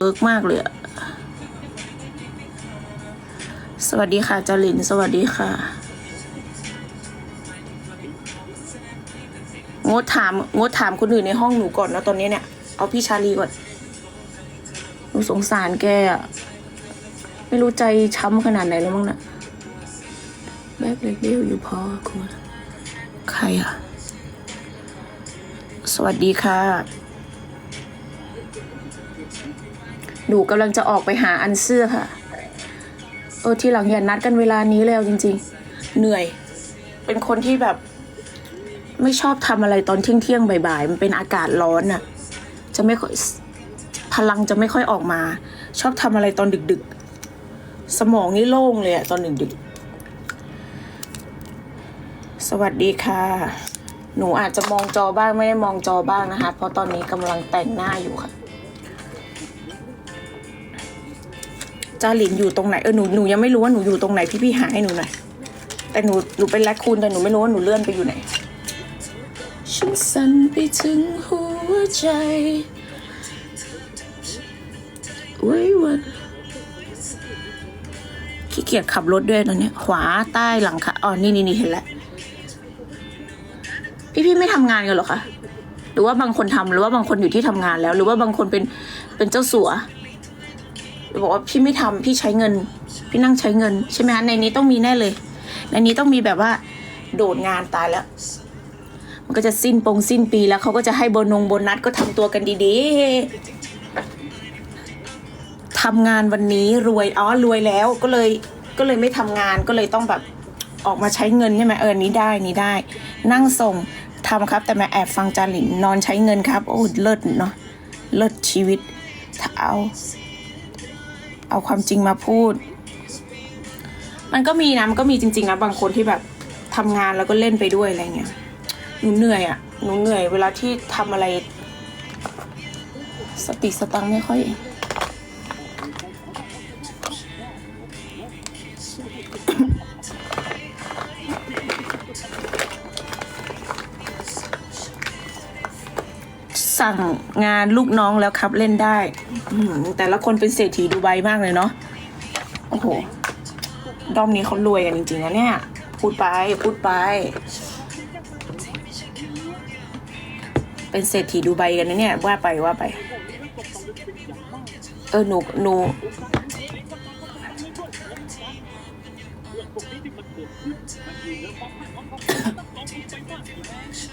เอิกมากเลยอะสวัสดีค่ะจาริน สวัสดีค่ะ งดถาม งดถามคนอื่นในห้องหนูก่อนนะตอนนี้เนี่ย เอาพี่ชาลีก่อน หนูสงสารแกอะไม่รู้ใจช้ำขนาดไหนแล้วมั้งนะแบกเล็กเดียวอยู่พอคุณใครอะสวัสดีค่ะ หนูกำลังจะออกไปหาอันเสื้อค่ะ เออที่หลังอย่านัดกันเวลานี้แล้วจริง ๆ เหนื่อย เป็นคนที่แบบ ไม่ชอบทำอะไรตอนเที่ยงเที่ยงๆบ่ายๆ มันเป็นอากาศร้อนอะจะไม่ค่อยพลังจะไม่ค่อยออกมา ชอบทำอะไรตอนดึก ๆ สมองนี่โล่งเลยอะตอนดึกๆ สวัสดีค่ะหนูอาจจะมองจอบ้างไม่ได้มองจอบ้างนะคะ เพราะตอนนี้กำลังแต่งหน้าอยู่ค่ะ จาหลินอยู่ตรงไหนเออหนูหนูยังไม่รู้ว่าหนูอยู่ตรงไหนพี่พี่หาให้หนูหน่อยแต่หนูหนูเป็นแรคคูนแต่หนูไม่รู้ว่าหนูเลื่อนไปอยู่ไหนฉันสั่นไปถึงหัวใจไว้วันขี้เกียจขับรถด้วยตอนนี้ขวาใต้หลังค่ะอ๋อนี่นี่นี่เห็นแล้วพี่พี่ไม่ทำงานกันหรอคะหรือว่าบางคนทำหรือว่าบางคนอยู่ที่ทำงานแล้ว หรือว่าบางคนเป็นเป็นเจ้าสัว บอกว่าพี่ไม่ทำพี่ใช้เงิน พี่นั่งใช้เงินใช่ไหมคะในนี้ต้องมีแน่เลย ในนี้ต้องมีแบบว่า โดดงานตายแล้ว มันก็จะสิ้นปงสิ้นปีแล้วเขาก็จะให้โบนงโบนัสก็ทำตัวกันดีๆทำงานวันนี้รวยอ๋อรวยแล้วก็เลยก็เลยไม่ทำงานก็เลยต้องแบบออกมาใช้เงินใช่ไหมเออนี้ได้นี้ได้ นั่งส่งทำครับ แต่มาแอบฟังจาหลินนอนใช้เงินครับ โอ้เลิศเนาะเลิศชีวิตถ้าเอา เอาความจริงมาพูด มันก็มีนะมันก็มีจริงๆนะบางคนที่แบบทำงานแล้วก็เล่นไปด้วยอะไรเงี้ยหนูเหนื่อยอะ่ะหนูเหนื่อยเวลาที่ทำอะไร สติสตังไม่ค่อย สั่งงานลูกน้องแล้วครับเล่นได้แต่ละคนเป็นเศรษฐีดูไบมากเลยเนาะโอ้โหด้อมนี้เขารวยกันจริงๆนะเนี่ย พูดไปพูดไป เป็นเศรษฐีดูไบกันนะเนี่ย ว่าไปว่าไป เออหนูหนู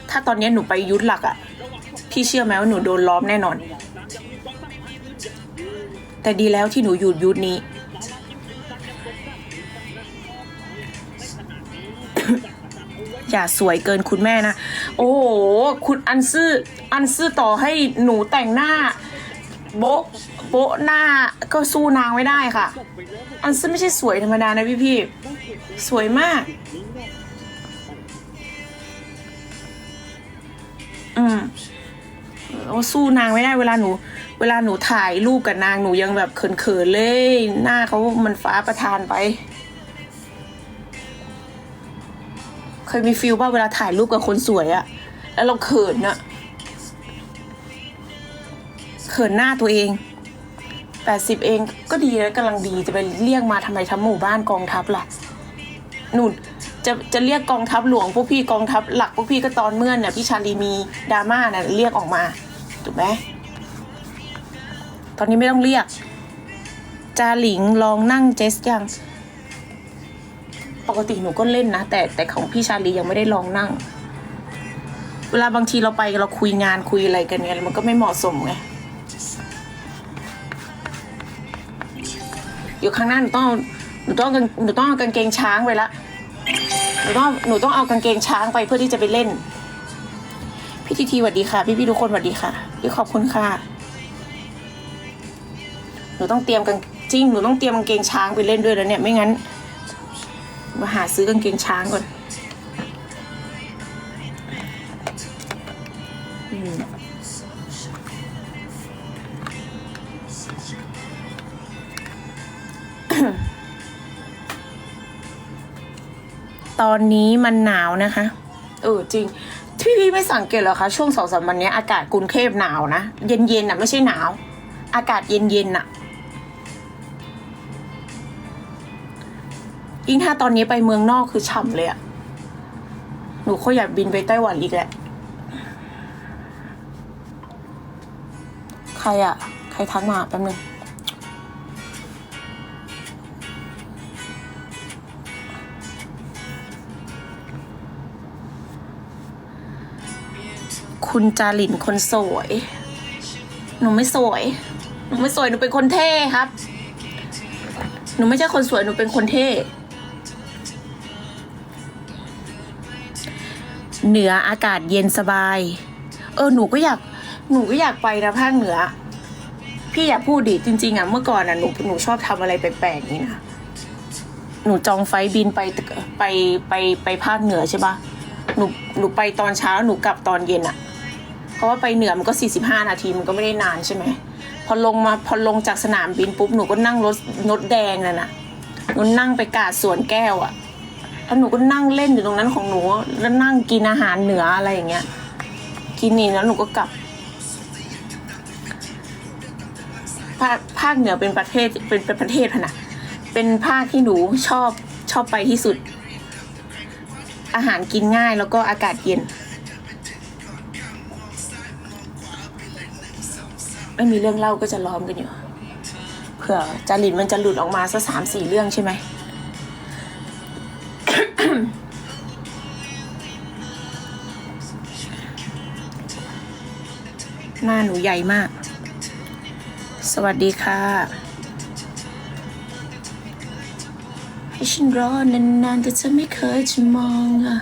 ถ้าตอนนี้หนูไปยุทธหลักอะ พี่เชื่อไหมว่าหนูโดนล้อมแน่นอน แต่ดีแล้วที่หนูอยู่ยุทธนี้ อย่าสวยเกินคุณแม่นะ โอ้โห คุณอันซื่อ อันซื่อต่อให้หนูแต่งหน้า โบ๊ะโบ๊ะหน้าก็สู้นางไม่ได้ค่ะ อันซื่อไม่ใช่สวยธรรมดานะพี่พี่สวยมากอืมโอ้ สู้นางไม่ได้เวลาหนู เวลาหนูถ่ายรูปกับนางหนูยังแบบเขินๆเลย หน้าเขามันฟ้าประทานไป เคยมีฟิลว่าเวลาถ่ายรูปกับคนสวยอะแล้วเราเขินอะเขินหน้าตัวเองแปดสิบเองก็ดีแล้วกำลังดีจะไปเรียกมาทำไมทั้งหมู่บ้านกองทัพล่ะหนู่นจะจะเรียกกองทัพหลวงพวกพี่กองทัพหลักพวกพี่ก็ตอนเมื่อเนี่ยพี่ชาลีมีดราม่าน่ะเรียกออกมา ถูกไหมตอนนี้ไม่ต้องเรียก จาหลิงลองนั่งเจสยัง ปกติหนูก็เล่นนะ แต่แต่ของพี่ชาลียังไม่ได้ลองนั่ง เวลาบางทีเราไปเราคุยงานคุยอะไรกันเนี่ยมันก็ไม่เหมาะสมไงอยู่ข้างหน้าหนูต้องหนูต้องกางหนูต้องเอากางเกงช้างไปละหนูต้องหนูต้องเอากางเกงช้างไปเพื่อที่จะไปเล่น พี่ทีทีสวัสดีค่ะ พี่พี่ทุกคนสวัสดีค่ะพี่ขอบคุณค่ะ หนูต้องเตรียมกางจริงหนูต้องเตรียมกางเกงช้างไปเล่นด้วยแล้วเนี่ยไม่งั้นมาหาซื้อกางเกงช้างก่อนอืมตอนนี้มันหนาวนะคะ เออจริง พี่พี่ไม่สังเกตเหรอคะช่วงสองสามวันนี้อากาศกรุงเทพหนาวนะ เย็นๆอะไม่ใช่หนาว อากาศเย็นๆน่ะยิ่งถ้าตอนนี้ไปเมืองนอกคือฉ่ำเลยอะหนูก็อยากบินไปไต้หวันอีกแหละ ใครอะใครทักมาแป๊บนึง คุณจารินคนสวย หนูไม่สวย หนูไม่สวย หนูเป็นคนเท่ครับ หนูไม่ใช่คนสวย หนูเป็นคนเท่ เหนืออากาศเย็นสบาย เออ หนูก็อยาก หนูก็อยากไปนะภาคเหนือ พี่อยากพูดดิจริง ๆอะ เมื่อก่อนอะ หนู หนูชอบทำอะไรแปลกๆนี่นะ หนูจองไฟบินไป ไป ไป ไปภาคเหนือใช่ปะหนู หนูไปตอนเช้า หนูกลับตอนเย็นอะ เพราะว่าไปเหนือมันก็ 45 นาทีมันก็ไม่ได้นานใช่ไหมพอลงมาพอลงจากสนามบินปุ๊บหนูก็นั่งรถรถแดงน่ะนะหนูนั่งไปกาดสวนแก้วอะแล้วหนูก็นั่งเล่นอยู่ตรงนั้นของหนูแล้วนั่งกินอาหารเหนืออะไรอย่างเงี้ยกินนี่แล้วหนูก็กลับภาคภาคเหนือเป็นประเทศเป็นเป็นประเทศพนะเป็นภาคที่หนูชอบชอบไปที่สุด อาหารกินง่ายแล้วก็อากาศเย็น ไม่มีเรื่องเล่าก็จะล้อมกันอยู่เผื่อจารินมันจะหลุดออกมาสักสามสี่เรื่องใช่ไหมหน้าหนูใหญ่มาก สวัสดีค่ะ ให้ฉันรอนานๆแต่เธอไม่เคยจะมองอะ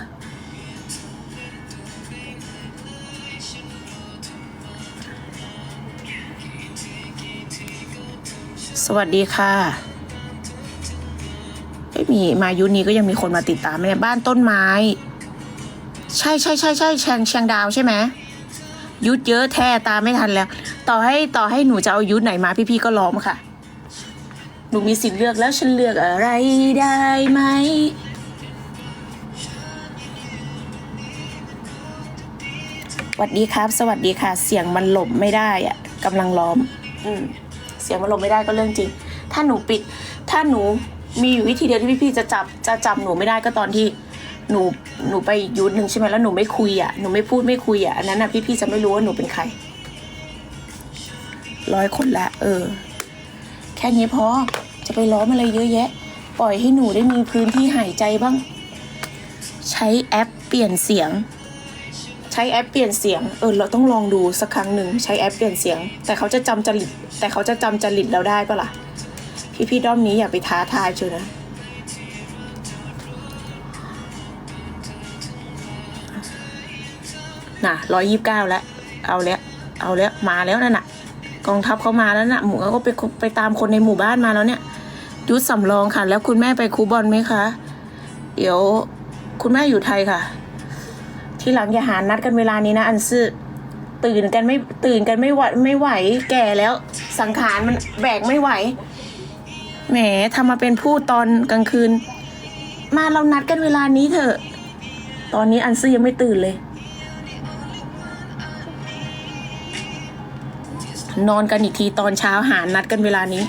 สวัสดีค่ะไม่มีมายุนี้ก็ยังมีคนมาติดตามไหมเนี่ยบ้านต้นไม้ ใช่ใช่ใช่ใช่แชงแชงดาวใช่ไหมยุดเยอะแท้ตามไม่ทันแล้ว ต่อให้ต่อให้หนูจะเอายุดไหนมาพี่ๆก็ล้อมค่ะ หนูมีสิทธิ์เลือกแล้วฉันเลือกอะไรได้ไหมสวัสดีครับ สวัสดีค่ะ เสียงมันหลบไม่ได้อะกำลังล้อม อืม เสียงมันลบไม่ได้ก็เรื่องจริง ถ้าหนูปิด ถ้าหนูมีอยู่วิธีเดียวที่พี่ๆจะจับจะจับหนูไม่ได้ก็ตอนที่หนูหนูไปยุทหนึ่งใช่ไหมแล้วหนูไม่คุยอะหนูไม่พูดไม่คุยอะอันนั้นอะพี่ๆจะไม่รู้ว่าหนูเป็นใครร้อยคนละเออ แค่นี้พอจะไปล้อมอะไรเยอะแยะ ปล่อยให้หนูได้มีพื้นที่หายใจบ้าง ใช้แอปเปลี่ยนเสียง ใช้แอปเปลี่ยนเสียง เออ เราต้องลองดูสักครั้งหนึ่งใช้แอปเปลี่ยนเสียง แต่เขาจะจำจริต แต่เขาจะจำจริตเราได้ปะล่ะ พี่พี่ๆด้อมนี้อย่าไปท้าทายเชียวนะ น่ะร้อยยี่สิบเก้าแล้ว เอาแล้ว เอาแล้ว มาแล้วนั่นน่ะ กองทัพเขามาแล้วน่ะ หมูก็ไปไปตามคนในหมู่บ้านมาแล้วเนี่ย ยุทธสำรองค่ะ แล้วคุณแม่ไปคูบอลไหมคะ เดี๋ยวคุณแม่อยู่ไทยค่ะ ที่หลังอย่าหานัดกันเวลานี้นะ อันซื่อตื่นกันไม่ตื่นกันไม่ไหวไม่ไหว แก่แล้ว สังขารมันแบกไม่ไหว แหมทำมาเป็นพูดตอนกลางคืน มาเรานัดกันเวลานี้เถอะ ตอนนี้อันซื่อยังไม่ตื่นเลย นอนกันอีกทีตอนเช้าหานัดกันเวลานี้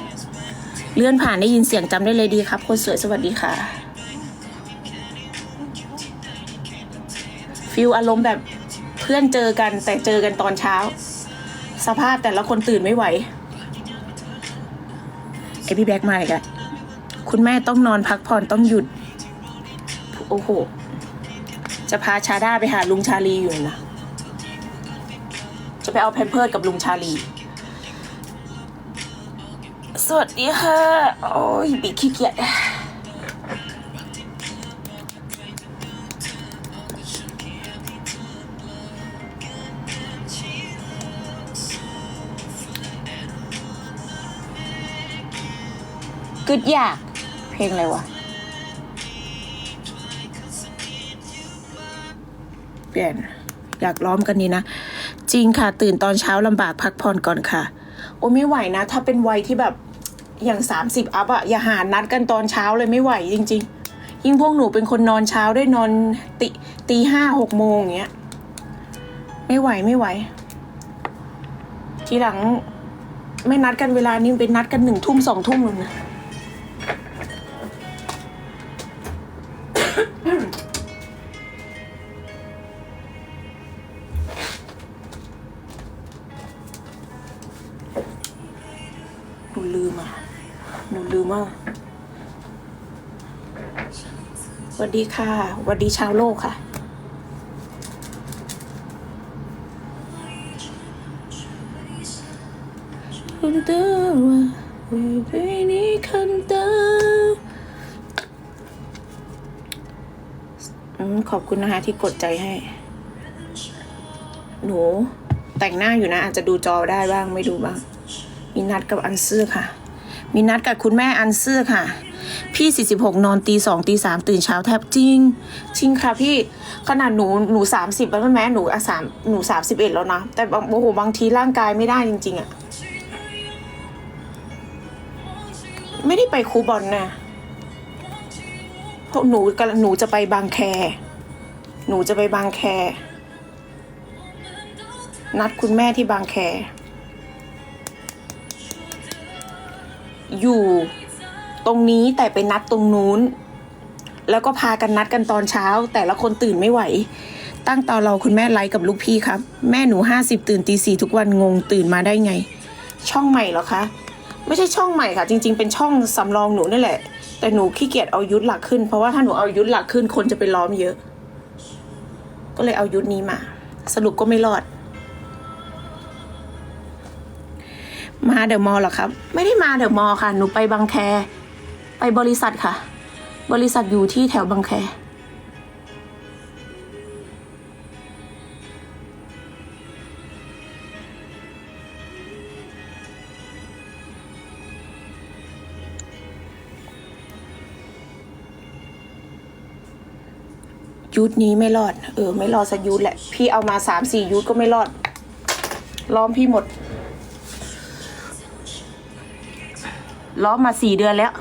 เลื่อนผ่านได้ยินเสียงจำได้เลยดีครับคนสวยสวัสดีค่ะ ฟิลอารมณ์แบบเพื่อนเจอกันแต่เจอกันตอนเช้า สภาพแต่ละคนตื่นไม่ไหวไอพี่แบ็กมาอีกแล้วคุณแม่ต้องนอนพักผ่อนต้องหยุด โอ้โห จะพาชาด้าไปหาลุงชาลีอยู่นะ จะไปเอาแพมเพิร์ดกับลุงชาลี สวัสดีค่ะ โอ้ย บิดขี้เกียจ กึดอยาก เพลงอะไรวะ เปลี่ยน อยากล้อมกันนี้นะ จริงค่ะ ตื่นตอนเช้าลำบากพักผ่อนก่อนค่ะ โอ้ไม่ไหวนะ ถ้าเป็นวัยที่แบบอย่างสามสิบอัพอะอย่าหานัดกันตอนเช้าเลยไม่ไหวจริง ๆ ยิ่งพวกหนูเป็นคนนอนเช้าได้วยนอนตีตีห้าหกโมงอย่างเงี้ย ไม่ไหวไม่ไหว ทีหลังไม่นัดกันเวลานี้เป็นนัดกันหนึ่งทุ่มสองทุ่มเลยนะ ดีค่ะสวัสดีชาวโลกค่ะอืมขอบคุณนะคะที่กดใจให้ หนู แต่งหน้าอยู่นะ อาจจะดูจอได้บ้างไม่ดูบ้าง มีนัดกับอันซื่อค่ะ มีนัดกับคุณแม่อันซื่อค่ะ พี่ 46 นอนตีสองตีสามตื่นเช้าแทบจริง จริงค่ะพี่ขนาดหนูหนูสามสิบแล้วแม้หนูอะสามหนูสามสิบเอ็ดแล้วนะ แต่บางโอ้โหบางทีร่างกายไม่ได้จริง ๆอะไม่ได้ไปคูบอลนะเพราะหนูกหนูจะไปบางแค หนูจะไปบางแค นัดคุณแม่ที่บางแค อยู่ ตรงนี้แต่ไปนัดตรงนู้น แล้วก็พากันนัดกันตอนเช้า แต่ละคนตื่นไม่ไหว ตั้งตอนเราคุณแม่ไลฟ์กับลูกพี่ครับ แม่หนูห้าสิบตื่นตีสี่ทุกวันงงตื่นมาได้ไง ช่องใหม่เหรอคะ ไม่ใช่ช่องใหม่ค่ะ จริง ๆ เป็นช่องสำรองหนูนี่แหละ แต่หนูขี้เกียจเอายุทธหลักขึ้น เพราะว่าถ้าหนูเอายุทธหลักขึ้นคนจะไปล้อมเยอะ ก็เลยเอายุทธนี้มา สรุปก็ไม่รอดมาเดอะมอลล์เหรอครับ ไม่ได้มาเดอะมอลล์ค่ะ หนูไปบางแค บริษัทค่ะ บริษัทอยู่ที่แถวบางแคยุทธนี้ไม่รอด เออ ไม่รอดสักยุทธแหละ พี่เอามาสามสี่ยุทธก็ไม่รอด ล้อมพี่หมด ล้อมมาสี่เดือนแล้ว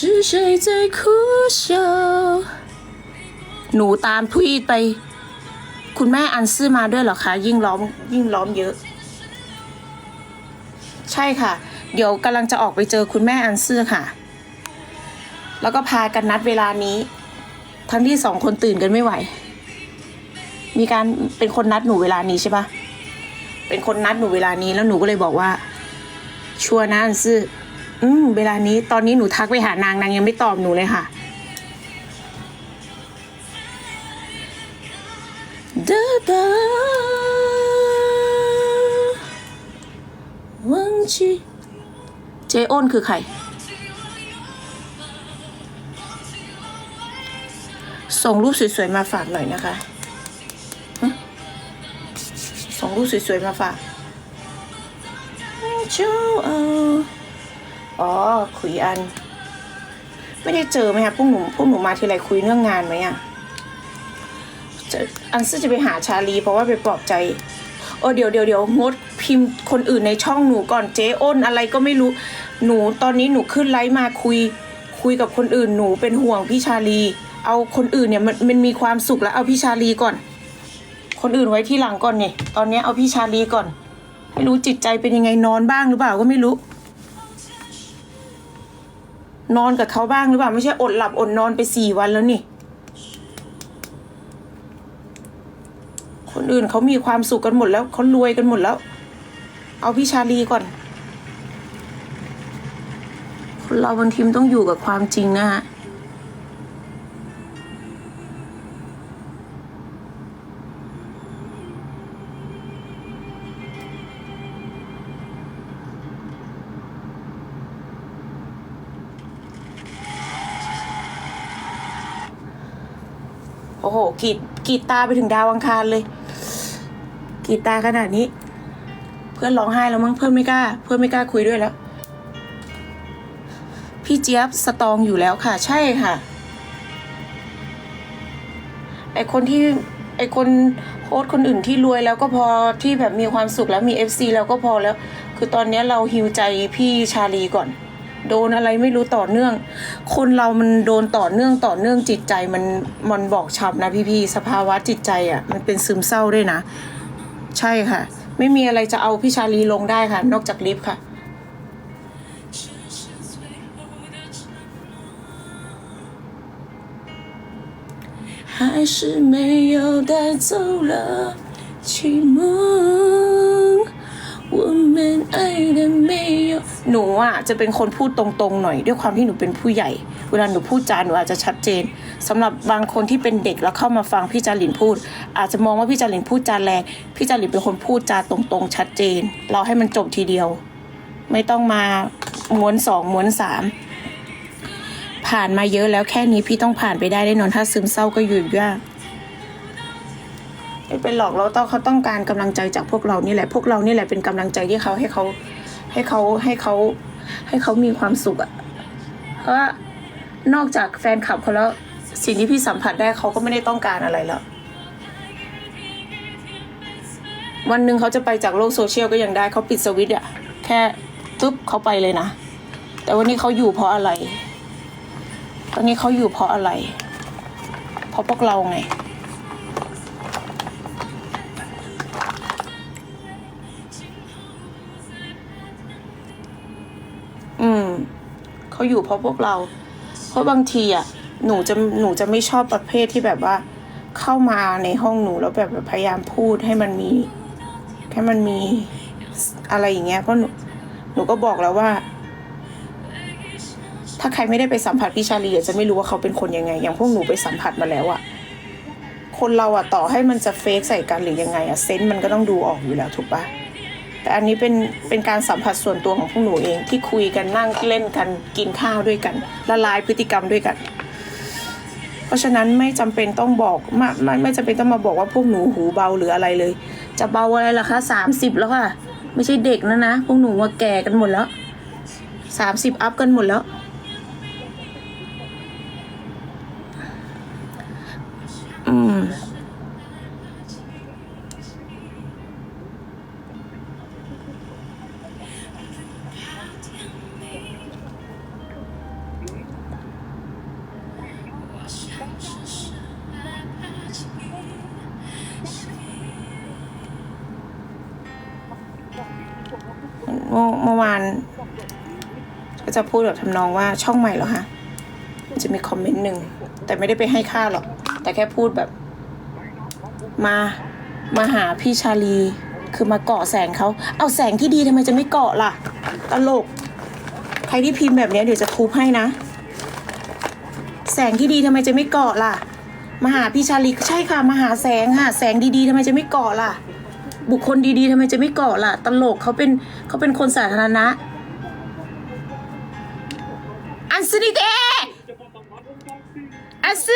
是谁在哭笑 หนูตามทวีตไป คุณแม่อันซื่อมาด้วยเหรอคะ ยิ่งล้อม ยิ่งล้อมเยอะ ใช่ค่ะ เดี๋ยวกำลังจะออกไปเจอคุณแม่อันซื่อค่ะ แล้วก็พากันนัดเวลานี้ ทั้งที่สองคนตื่นกันไม่ไหว มีการเป็นคนนัดหนูเวลานี้ใช่ปะ เป็นคนนัดหนูเวลานี้แล้วหนูก็เลยบอกว่า ชัวร์นะอันซื่อ อืมเวลานี้ตอนนี้หนูทักไปหานางนางยังไม่ตอบหนูเลยค่ะดาดาวังจีเจอ้นคือใคร ส่งรูปสวยๆมาฝากหน่อยนะคะ ส่งรูปสวยๆมาฝากเจ้าเอา อ๋อ คุยอัน ไม่ได้เจอไหมคะพวกหนูพวกหนูมาทีไรคุยเรื่องงานไหมอะจะอันซื่อจะไปหาชาลี เพราะว่าไปปลอบใจโอ้เดี๋ยวเดี๋ยวเดี๋ยวงดพิมพ์คนอื่นในช่องหนูก่อนเจ๊อ้นอะไรก็ไม่รู้ หนูตอนนี้หนูขึ้นไลฟ์มาคุย คุยกับคนอื่นหนูเป็นห่วงพี่ชาลี เอาคนอื่นเนี่ยมันมันมีความสุขแล้วเอาพี่ชาลีก่อน คนอื่นไว้ที่หลังก่อนเนี่ยตอนนี้เอาพี่ชาลีก่อน ไม่รู้จิตใจเป็นยังไงนอนบ้างหรือเปล่าก็ไม่รู้ นอนกับเขาบ้างหรือเปล่า ไม่ใช่อดหลับอดนอนไปสี่วันแล้วนี่ คนอื่นเขามีความสุขกันหมดแล้วเขารวยกันหมดแล้ว เอาพี่ชาลีก่อน คนเราบางทีมต้องอยู่กับความจริงนะฮะ โอ้โหกรีดกีดตาไปถึงดาวอังคารเลย กีดตาขนาดนี้ เพื่อนร้องไห้แล้วมั้งเพื่อนไม่กล้า เพื่อนไม่กล้าคุยด้วยแล้ว พี่เจี๊ยบสตองอยู่แล้วค่ะ ใช่ค่ะ ไอคนที่ไอคนโค้ชคนอื่นที่รวยแล้วก็พอที่แบบมีความสุขแล้วมี FC แล้วก็พอแล้ว คือตอนนี้เราฮิวใจพี่ชาลีก่อน โดนอะไรไม่รู้ต่อเนื่อง คนเรามันโดนต่อเนื่องต่อเนื่องจิตใจมันมันบอกช้ำนะพี่ๆสภาวะจิตใจอ่ะ มันเป็นซึมเศร้าด้วยนะ ใช่ค่ะ ไม่มีอะไรจะเอาพี่ชาลีลงได้ค่ะ นอกจากลิฟต์ค่ะ 还是没有带走了寂寞。 woman หนูอะจะเป็นคนพูดตรงๆหน่อย ด้วยความที่หนูเป็นผู้ใหญ่ เวลาหนูพูดจาหนูอาจจะชัดเจน สำหรับบางคนที่เป็นเด็กแล้วเข้ามาฟังพี่จารินพูด อาจจะมองว่าพี่จารินพูดจาแรงพี่จารินเป็นคนพูดจาตรงๆ ชัดเจน เราให้มันจบทีเดียว ไม่ต้องมาม้วนสองม้วนสามผ่านมาเยอะแล้วแค่นี้พี่ต้องผ่านไปได้แน่นอนถ้าซึมเศร้าก็หยุดยาก ไม่เป็นหรอกเราต้องเขาต้องการกำลังใจจากพวกเรานี่แหละ พวกเรานี่แหละเป็นกำลังใจที่เขาให้เขาให้เขาให้เขาให้เขามีความสุขอะเพราะนอกจากแฟนคลับเขาแล้วสิ่งที่พี่สัมผัสได้เขาก็ไม่ได้ต้องการอะไรแล้ววันหนึ่งเขาจะไปจากโลกโซเชียลก็ยังได้เขาปิดสวิตช์อะแค่ตุ๊บเขาไปเลยนะ แต่วันนี้เขาอยู่เพราะอะไร ตอนนี้เขาอยู่เพราะอะไร เพราะพวกเราไง เขาอยู่เพราะพวกเรา เพราะบางทีอะหนูจะหนูจะไม่ชอบประเภทที่แบบว่า เข้ามาในห้องหนูแล้วแบบพยายามพูดให้มันมีให้มันมีอะไรอย่างเงี้ยเพราะหนูหนูก็บอกแล้วว่า ถ้าใครไม่ได้ไปสัมผัสพี่ชาลีอาจจะไม่รู้ว่าเขาเป็นคนยังไง อย่างพวกหนูไปสัมผัสมาแล้วอะคนเราอะต่อให้มันจะเฟกใส่กันหรือยังไงอะเซนต์มันก็ต้องดูออกอยู่แล้วถูกปะ แต่อันนี้เป็นเป็นการสัมผัสส่วนตัวของพวกหนูเองที่คุยกันนั่งเล่นกันกินข้าวด้วยกัน ละลายพฤติกรรมด้วยกัน เพราะฉะนั้นไม่จำเป็นต้องบอกไม่ไม่ไม่จำเป็นต้องมาบอกว่าพวกหนูหูเบาหรืออะไรเลย จะเบาอะไรล่ะคะสามสิบแล้วค่ะ ไม่ใช่เด็กนะนะพวกหนูว่าแก่กันหมดแล้วสามสิบอัพกันหมดแล้วอืม เมื่อเมื่อวานก็จะพูดแบบทำนองว่าช่องใหม่เหรอคะจะมีคอมเมนต์หนึ่งแต่ไม่ได้ไปให้ค่าหรอก แต่แค่พูดแบบ มามาหาพี่ชาลี คือมาเกาะแสงเขาเอาแสงที่ดีทำไมจะไม่เกาะล่ะ ตลก ใครที่พิมพ์แบบนี้เดี๋ยวจะทุบให้นะ แสงที่ดีทำไมจะไม่เกาะล่ะ มาหาพี่ชาลีใช่ค่ะมาหาแสงค่ะแสงดีๆทำไมจะไม่เกาะล่ะ บุคคลดีๆทำไมจะไม่เกาะล่ะ ตลกเขาเป็นเขาเป็นคนสาธารณะ อันสนิเดอันเส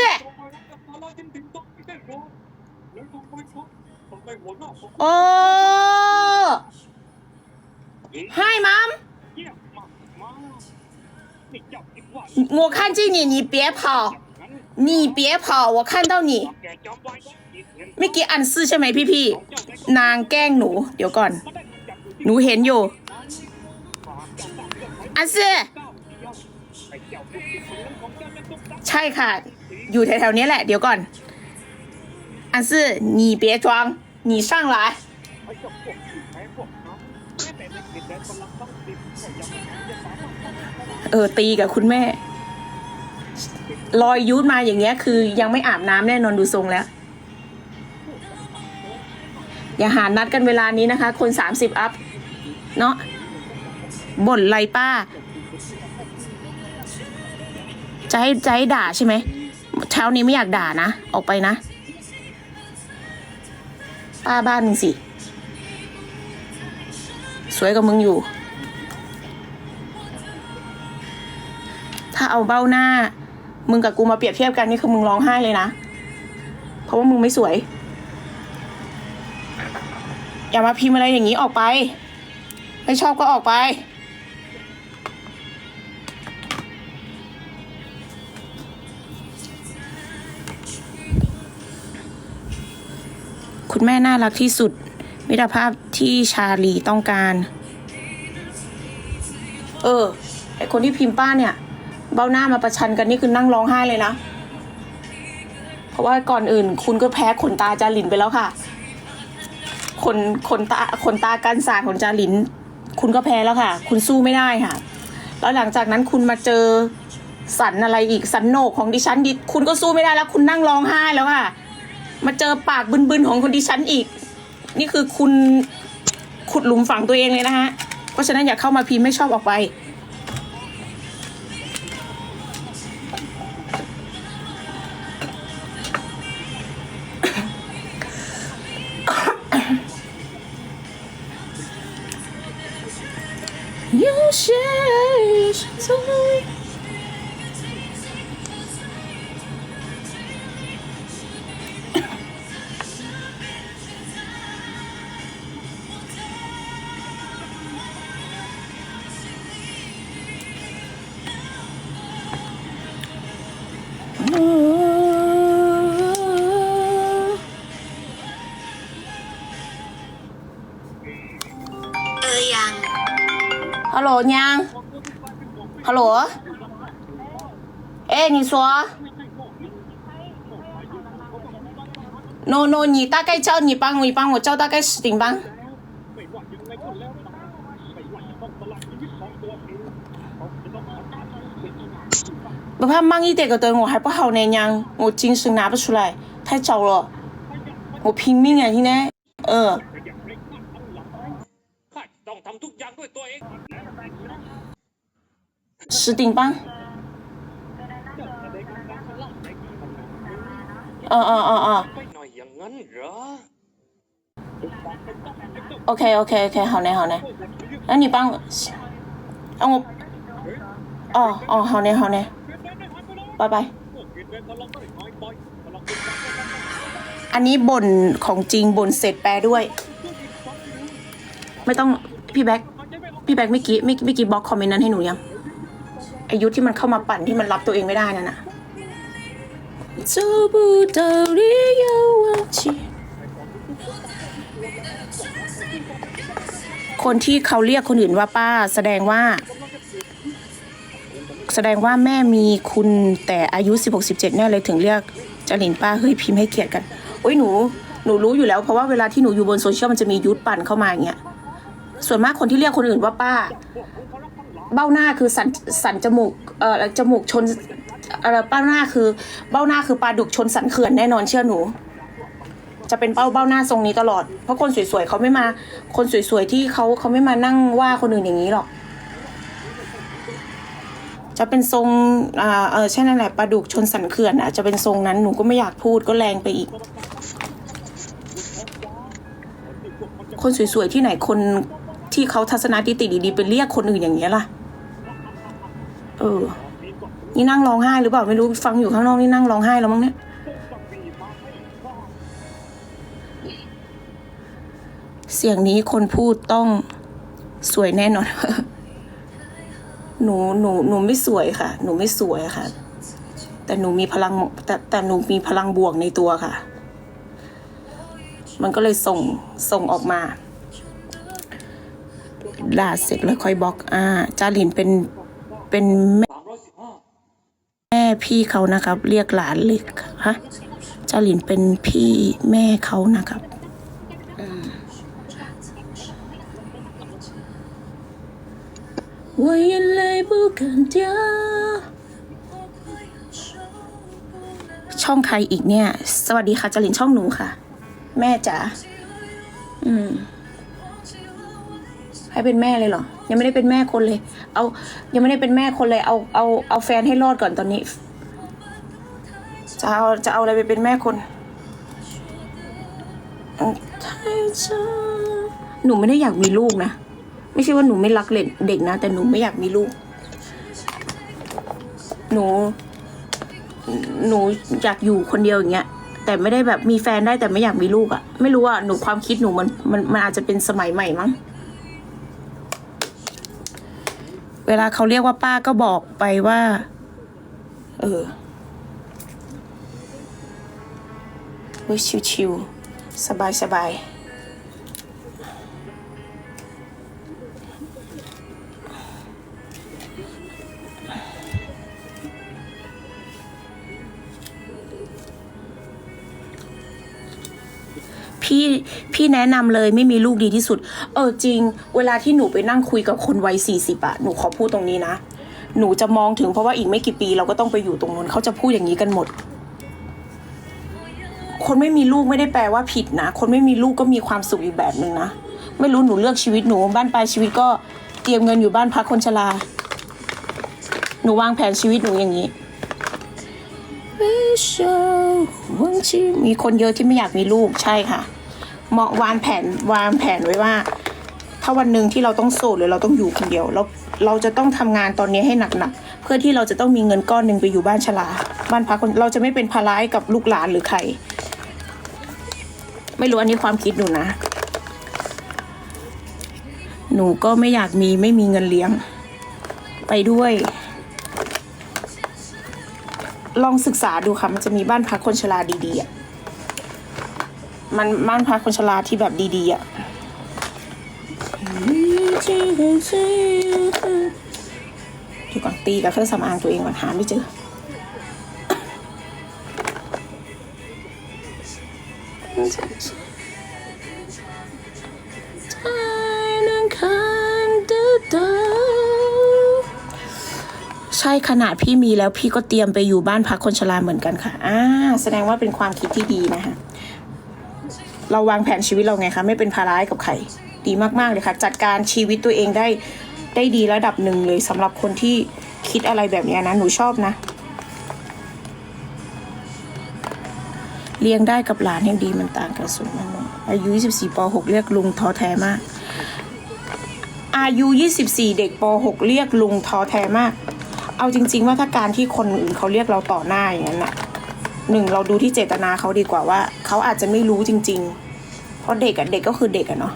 โอ้嗨妈我看见你你别跑 你别跑我看到你เมื่อกี้อันซื่อใช่ไหมพี่พี่ๆนางแกล้งหนู เดี๋ยวก่อน หนูเห็นอยู่ อันซื่อใช่ค่ะ อยู่แถวๆนี้แหละ เดี๋ยวก่อน อันซื่อ你别装你上来เออ ตีกับคุณแม่ รอยยุดมาอย่างเงี้ย คือยังไม่อาบน้ำแน่นอนดูทรงแล้ว อย่าหานัดกันเวลานี้นะคะ คนสามสิบอัพ เนาะบ่นไรป้า จะให้จะให้ด่าใช่ไหมเช้านี้ไม่อยากด่านะ ออกไปนะ ป้าบ้านมึงสิ สวยกว่ามึงอยู่ ถ้าเอาเบ้าหน้า มึงกับกูมาเปรียบเทียบกันนี่คือมึงร้องไห้เลยนะ เพราะว่ามึงไม่สวย อย่ามาพิมพ์อะไรอย่างนี้ออกไป ไม่ชอบก็ออกไป คุณแม่น่ารักที่สุด มิตรภาพที่ชาลีต้องการ เออไอคนที่พิมพ์ป้าเนี่ย เบ้าหน้ามาประชันกันนี่คือนั่งร้องไห้เลยนะ เพราะว่าก่อนอื่น คุณก็แพ้ขนตาจาหลินไปแล้วค่ะ ขนขนตาขนตากันสาดของจาหลิน คุณก็แพ้แล้วค่ะ คุณสู้ไม่ได้ค่ะ แล้วหลังจากนั้นคุณมาเจอสันอะไรอีกสันโหนกของดิฉันดิคุณก็สู้ไม่ได้แล้ว คุณนั่งร้องไห้แล้วค่ะ มาเจอปากบึนๆของคนดิฉันอีก นี่คือคุณขุดหลุมฝังตัวเองเลยนะฮะ เพราะฉะนั้นอย่าเข้ามาพิมพ์ไม่ชอบออกไป ฮัลโหล娘ฮัลโหล哎你说 no no 你大概叫你帮我你帮我叫大概十顶吧不怕慢一点个灯，我还不好呢，娘，我精神拿不出来，太早了，我拼命啊，现在，呃， ข้าต้องทำทุกอย่างด้วยตัวเอง 十顶吧。嗯嗯嗯嗯 ไปหน่อยอย่างนั้นเหรอ ，OK OK OK，好嘞好嘞，那你帮我，让我，哦哦，好嘞好嘞，拜拜。อันนี้บ่นของจริงบ่นเสร็จแปลด้วย ไม่ต้องพี่แบ็คพี่แบ็คเมื่อกี้เมื่อกี้เมื่อกี้บล็อกคอมเมนต์นั้นให้หนูยัง อายุที่มันเข้ามาปั่นที่มันรับตัวเองไม่ได้นั่นน่ะคนที่เขาเรียกคนอื่นว่าป้า แสดงว่า แสดงว่าแม่มีคุณแต่อายุ 16 17แน่เลยถึงเรียกจรินป้าเฮ้ยพิมพ์ให้เกียรติกันโอ้ยหนูหนูรู้อยู่แล้วเพราะว่าเวลาที่หนูอยู่บนโซเชียลมันจะมียุทธปั่นเข้ามาอย่างเงี้ยส่วนมากคนที่เรียกคนอื่นว่าป้า เบ้าหน้าคือสันสันจมูกเอ่อจมูกชนเอ่อเบ้าหน้าคือเบ้าหน้าคือปลาดุกชนสันเขื่อนแน่นอนเชื่อหนู จะเป็นเบ้าเบ้าหน้าทรงนี้ตลอด เพราะคนสวยๆเขาไม่มา คนสวยๆที่เขาเขาไม่มานั่งว่าคนอื่นอย่างนี้หรอก จะเป็นทรงอ่าเออใช่นั่นแหละปลาดุกชนสันเขื่อนอะจะเป็นทรงนั้นหนูก็ไม่อยากพูดก็แรงไปอีกคนสวยๆที่ไหนคนที่เขาทัศนคติดีๆไปเรียกคนอื่นอย่างเงี้ยล่ะ ออนี่นั่งร้องไห้หรือเปล่าไม่รู้ฟังอยู่ข้างนอกนี่นั่งร้องไห้แล้วมั้งเนี่ยเสียงนี้คนพูดต้องสวยแน่นอน หนูหนูหนูไม่สวยค่ะ หนูไม่สวยค่ะ แต่หนูมีพลังแต่แต่หนูมีพลังบวกในตัวค่ะ มันก็เลยส่งส่งออกมาด่าเสร็จแล้วค่อยบล็อก อ่า จาหลินเป็น เป็นแม่ 315 แม่พี่เขานะครับ เรียกหลานเล็กฮะจาหลินเป็นพี่แม่เขานะครับอืม我眼泪不敢掉ช่องใครอีกเนี่ย สวัสดีค่ะจาหลินช่องหนูค่ะ แม่จ๋าอืม ให้เป็นแม่เลยเหรอ ยังไม่ได้เป็นแม่คนเลย เอา ยังไม่ได้เป็นแม่คนเลย เอา เอา เอาแฟนให้รอดก่อนตอนนี้ จะเอา จะเอาอะไรไปเป็นแม่คนหนูไม่ได้อยากมีลูกนะ ไม่ใช่ว่าหนูไม่รักเด็กนะ แต่หนูไม่อยากมีลูก หนู หนูอยากอยู่คนเดียวอย่างเงี้ยแต่ไม่ได้แบบมีแฟนได้แต่ไม่อยากมีลูกอะไม่รู้อะหนูความคิดหนูมันมันมันอาจจะเป็นสมัยใหม่มั้ง เวลาเขาเรียกว่าป้าก็บอกไปว่า เออเว้ยชิวๆสบายสบาย พี่พี่แนะนำเลยไม่มีลูกดีที่สุด เออจริง เวลาที่หนูไปนั่งคุยกับคนวัยสี่สิบอะหนูขอพูดตรงนี้นะ หนูจะมองถึงเพราะว่าอีกไม่กี่ปีเราก็ต้องไปอยู่ตรงนู้นเขาจะพูดอย่างนี้กันหมด คนไม่มีลูกไม่ได้แปลว่าผิดนะ คนไม่มีลูกก็มีความสุขอีกแบบหนึ่งนะไม่รู้หนูเลือกชีวิตหนูบ้านปลายชีวิตก็เตรียมเงินอยู่บ้านพักคนชราหนูวางแผนชีวิตหนูอย่างนี้มีคนเยอะที่ไม่อยากมีลูกใช่ค่ะเห มาะวางแผนวางแผนไว้ว่า ถ้าวันหนึ่งที่เราต้องโสดหรือเราต้องอยู่คนเดียวเราเราจะต้องทำงานตอนนี้ให้หนักๆเพื่อที่เราจะต้องมีเงินก้อนหนึ่งไปอยู่บ้านชราบ้านพักคนเราจะไม่เป็นภาระกับลูกหลานหรือใคร ไม่รู้อันนี้ความคิดหนูนะ หนูก็ไม่อยากมีไม่มีเงินเลี้ยง ไปด้วยลองศึกษาดูค่ะ มันจะมีบ้านพักคนชราดีๆอะ มันบ้านพักคนชราที่แบบดีๆอะเดี๋ยวก่อนตีกับเครื่องสำอางตัวเองก่อนหาไม่เจอใช่ขนาดพี่มีแล้วพี่ก็เตรียมไปอยู่บ้านพักคนชราเหมือนกันค่ะ อ่า แสดงว่าเป็นความคิดที่ดีนะคะ เราวางแผนชีวิตเราไงคะ ไม่เป็นภาระให้กับใครดีมากๆเลยค่ะ จัดการชีวิตตัวเองได้ได้ดีระดับหนึ่งเลยสำหรับคนที่คิดอะไรแบบนี้นะ หนูชอบนะ เลี้ยงได้กับหลานยังดีมันต่างกันสูงมากอายุ 24ป .6 เรียกลุงท้อแท้มาก อายุ 24 เด็กป .6 เรียกลุงท้อแท้มาก เอาจริง ๆ ว่าถ้าการที่คนอื่นเขาเรียกเราต่อหน้าอย่างนั้นน่ะ หนึ่งเราดูที่เจตนาเขาดีกว่าว่าเขาอาจจะไม่รู้จริง ๆ เพราะเด็กอะเด็กก็คือเด็กอะเนาะ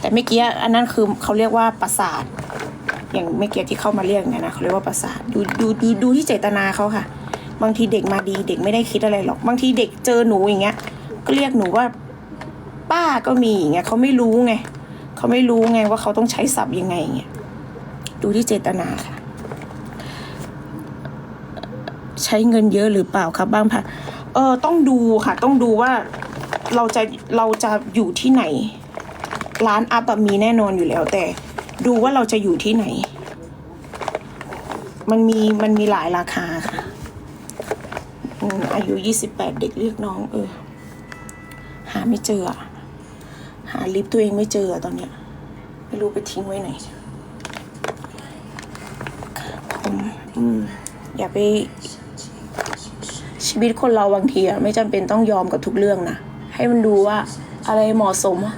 แต่เมื่อกี้อันนั้นคือเขาเรียกว่าประสาท อย่างเมื่อกี้ที่เข้ามาเรียกเนี่ยนะเขาเรียกว่าประสาทดูดูดูดูที่เจตนาเขาค่ะ บางทีเด็กมาดีเด็กไม่ได้คิดอะไรหรอก บางทีเด็กเจอหนูอย่างเงี้ย ก็เรียกหนูว่า ป้าก็มีอย่างเงี้ยเขาไม่รู้ไงเขาไม่รู้ไงว่าเขาต้องใช้ศัพท์ยังไงอย่างเงี้ยดูที่เจตนาค่ะ ใช้เงินเยอะหรือเปล่าครับบ้างคะเออต้องดูค่ะ ต้องดูว่าเราจะเราจะอยู่ที่ไหน ร้านอัพอะมีแน่นอนอยู่แล้วแต่ ดูว่าเราจะอยู่ที่ไหน มันมีมันมีหลายราคาค่ะอายุยี่สิบแปดเด็กเรียกน้อง เออ หาไม่เจอ หาลิฟต์ตัวเองไม่เจอตอนเนี้ย ไม่รู้ไปทิ้งไว้ไหนผมอืมอย่าไป ชีวิตคนเราบางทีอะไม่จำเป็นต้องยอมกับทุกเรื่องนะให้มันดูว่าอะไรเหมาะสมอะ